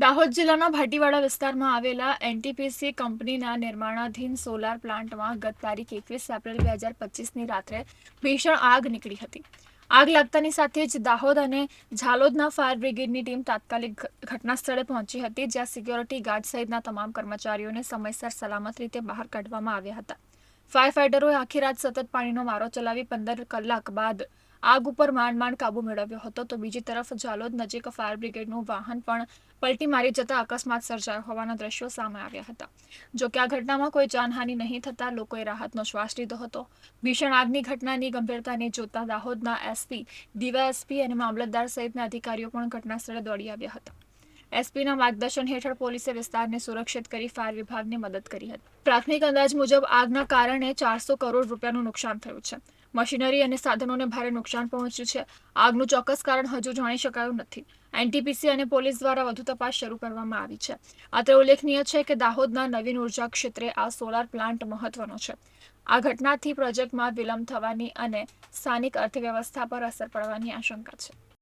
દાહોદ જિલ્લાના ભાટીવાડા વિસ્તારમાં આવેલા એનટીપીસી કંપનીના નિર્માણાધીન સોલાર પ્લાન્ટમાં ગત તારીખ એકવીસ એપ્રિલ બે હજાર પચીસની રાત્રે ભીષણ આગ નીકળી હતી. આગ લાગતાની સાથે જ દાહોદ અને ઝાલોદના ફાયર બ્રિગેડની ટીમ તાત્કાલિક ઘટના સ્થળે પહોંચી હતી, જ્યાં સિક્યોરિટી ગાર્ડ સહિતના તમામ કર્મચારીઓને સમયસર સલામત રીતે બહાર કાઢવામાં આવ્યા હતા. ફાયર ફાઇટરોએ આખી રાત સતત પાણીનો મારો ચલાવી પંદર કલાક બાદ આગ ઉપર માંડ માંડ કાબુ મેળવ્યો હતો. તો બીજી તરફ ઝાલોદ નજીક ફાયર બ્રિગેડનું વાહન પણ પલટી મારી જતા અકસ્માત સર્જાયો હોવાના દ્રશ્યો સામે આવ્યા હતા. જો કે આ ઘટનામાં કોઈ જાનહાનિ નહીં થતા લોકોએ રાહતનો શ્વાસ લીધો હતો. ભીષણ આગની ઘટનાની ગંભીરતાને જોતા દાહોદના એસપી ડીવાયએસપી અને મામલતદાર સહિતના અધિકારીઓ પણ ઘટના સ્થળે દોડી આવ્યા હતા. એસપીના માર્ગદર્શન હેઠળ પોલીસે વિસ્તારને સુરક્ષિત કરી ફાયર વિભાગને મદદ કરી હતી. પ્રાથમિક અંદાજ મુજબ આગના કારણે ચારસો કરોડ રૂપિયાનું નુકસાન થયું છે. મશીનરી અને સાધનોને ભારે નુકસાન પહોંચ્યું છે. આગનું ચોક્કસ કારણ હજુ જાણી શકાયું નથી. એનટીપીસી અને પોલીસ દ્વારા વધુ તપાસ શરૂ કરવામાં આવી છે. અત્રે ઉલ્લેખનીય છે કે દાહોદના નવીન ઊર્જા ક્ષેત્રે આ સોલાર પ્લાન્ટ મહત્વનો છે. આ ઘટનાથી પ્રોજેક્ટમાં વિલંબ થવાની અને સ્થાનિક અર્થવ્યવસ્થા પર અસર પડવાની આશંકા છે.